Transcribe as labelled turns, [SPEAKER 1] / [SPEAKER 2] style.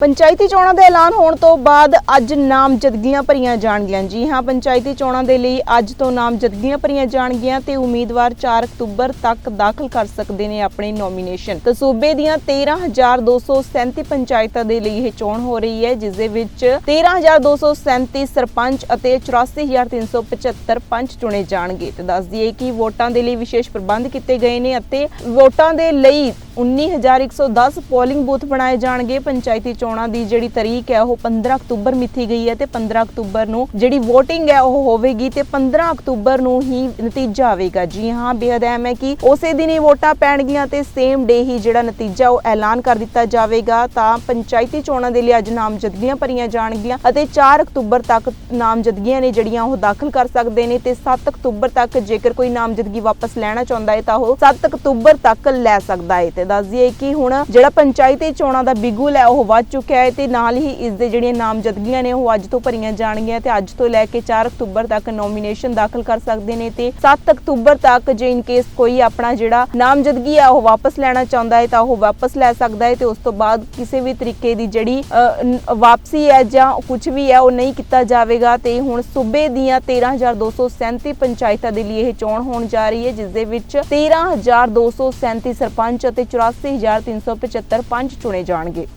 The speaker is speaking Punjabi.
[SPEAKER 1] ਪੰਚਾਇਤੀ ਚੋਣਾਂ ਦਾ ਐਲਾਨ ਹੋਣ ਤੋਂ ਬਾਅਦ ਅੱਜ ਨਾਮਜ਼ਦਗੀਆਂ ਭਰੀਆਂ ਜਾਣਗੀਆਂ। ਜੀ ਹਾਂ, ਪੰਚਾਇਤੀ ਚੋਣਾਂ ਦੇ ਲਈ ਅੱਜ ਤੋਂ ਨਾਮਜ਼ਦਗੀਆਂ ਭਰੀਆਂ ਜਾਣਗੀਆਂ ਤੇ ਉਮੀਦਵਾਰ 4 ਅਕਤੂਬਰ ਤੱਕ ਦਾਖਲ ਕਰ ਸਕਦੇ ਨੇ ਆਪਣੀ ਨੋਮੀਨੇਸ਼ਨ ਤੇ ਸੂਬੇ ਦੀਆਂ 13237 ਪੰਚਾਇਤਾਂ ਦੇ ਲਈ ਇਹ ਚੋਣ ਹੋ ਰਹੀ ਹੈ, ਜਿਸ ਦੇ ਵਿੱਚ 13237 ਸਰਪੰਚ ਅਤੇ 84375 ਪੰਚ ਚੁਣੇ ਜਾਣਗੇ। ਤੇ ਦੱਸ ਦਈਏ ਕਿ ਵੋਟਾਂ ਦੇ ਲਈ ਵਿਸ਼ੇਸ਼ ਪ੍ਰਬੰਧ ਕੀਤੇ ਗਏ ਨੇ ਅਤੇ ਵੋਟਾਂ ਦੇ ਲਈ 19110 ਪੋਲਿੰਗ ਬੂਥ ਬਣਾਏ ਜਾਣਗੇ। ਪੰਚਾਇਤੀ ਚੋਣਾਂ ਦੀ ਜਿਹੜੀ ਤਰੀਕ ਹੈ, ਉਹ 15 ਅਕਤੂਬਰ ਮਿੱਥੀ ਗਈ ਹੈ ਤੇ 15 ਅਕਤੂਬਰ ਨੂੰ ਜਿਹੜੀ VOTING ਹੈ, ਉਹ ਹੋਵੇਗੀ ਤੇ 15 ਅਕਤੂਬਰ ਨੂੰ ਹੀ ਨਤੀਜਾ ਆਵੇਗਾ। ਜੀ ਹਾਂ ਬੇहद ਅਹਿਮ ਹੈ ਕਿ ਉਸੇ ਦਿਨ ਹੀ ਵੋਟਾਂ ਪੈਣਗੀਆਂ ਤੇ ਸੇਮ ਡੇ ਹੀ ਜਿਹੜਾ ਨਤੀਜਾ, ਉਹ ਐਲਾਨ ਕਰ ਦਿੱਤਾ ਜਾਵੇਗਾ। ਤਾਂ ਪੰਚਾਇਤੀ ਚੋਣਾਂ ਦੇ ਲਈ ਅੱਜ ਨਾਮਜ਼ਦਗੀਆਂ ਭਰੀਆਂ ਜਾਣਗੀਆਂ ਅਤੇ 4 ਅਕਤੂਬਰ ਤੱਕ ਨਾਮਜ਼ਦਗੀਆਂ ਨੇ ਜਿਹੜੀਆਂ, ਉਹ ਦਾਖਲ ਕਰ ਸਕਦੇ ਨੇ ਤੇ 7 ਅਕਤੂਬਰ ਤੱਕ ਜੇਕਰ ਕੋਈ ਨਾਮਜ਼ਦਗੀ ਵਾਪਸ ਲੈਣਾ ਚਾਹੁੰਦਾ ਹੈ, ਤਾਂ ਉਹ 7 ਅਕਤੂਬਰ ਤੱਕ ਲੈ ਸਕਦਾ ਹੈ ਤੇ ਦੱਸ ਦਈਏ ਕਿ ਹੁਣ ਜਿਹੜਾ ਪੰਚਾਇਤੀ ਚੋਣਾਂ ਦਾ ਬਿਗੁਲ ਹੈ ਉਹ ਵੱਧ ਚੁੱਕਿਆ ਹੈ ਤੇ ਨਾਲ ਹੀ ਇਸ ਦੇ ਜਿਹੜੀਆਂ ਨਾਮਜ਼ਦਗੀਆਂ ਨੇ ਉਹ ਅੱਜ ਤੋਂ ਭਰੀਆਂ ਜਾਣਗੀਆਂ ਤੇ ਅੱਜ ਤੋਂ ਲੈ ਕੇ 4 ਅਕਤੂਬਰ ਤੱਕ ਨੋਮੀਨੇਸ਼ਨ ਦਾਖਲ ਕਰ ਸਕਦੇ ਨੇ ਤੇ 7 ਅਕਤੂਬਰ ਤੱਕ ਜੇ ਇਨ ਕੇਸ ਕੋਈ ਆਪਣਾ ਜਿਹੜਾ ਨਾਮਜ਼ਦਗੀ ਹੈ ਉਹ ਵਾਪਸ ਲੈਣਾ ਚਾਹੁੰਦਾ ਹੈ ਤਾਂ ਉਹ ਵਾਪਸ ਲੈ ਸਕਦਾ ਹੈ ਤੇ ਉਸ ਤੋਂ ਬਾਅਦ ਕਿਸੇ ਵੀ ਤਰੀਕੇ ਦੀ ਜਿਹੜੀ ਵਾਪਸੀ ਹੈ ਜਾਂ ਕੁਝ ਵੀ ਹੈ ਉਹ ਨਹੀਂ ਕੀਤਾ ਜਾਵੇਗਾ ਤੇ ਹੁਣ ਸੂਬੇ ਦੀਆਂ 13237 ਪੰਚਾਇਤਾਂ ਦੇ ਲਈ ਇਹ ਚੋਣ ਹੋਣ ਜਾ ਰਹੀ ਹੈ, ਜਿਸ ਦੇ ਵਿੱਚ 13237 ਸਰਪੰਚ ਅਤੇ 84375 ਪੰਚ ਚੁਣੇ ਜਾਣਗੇ।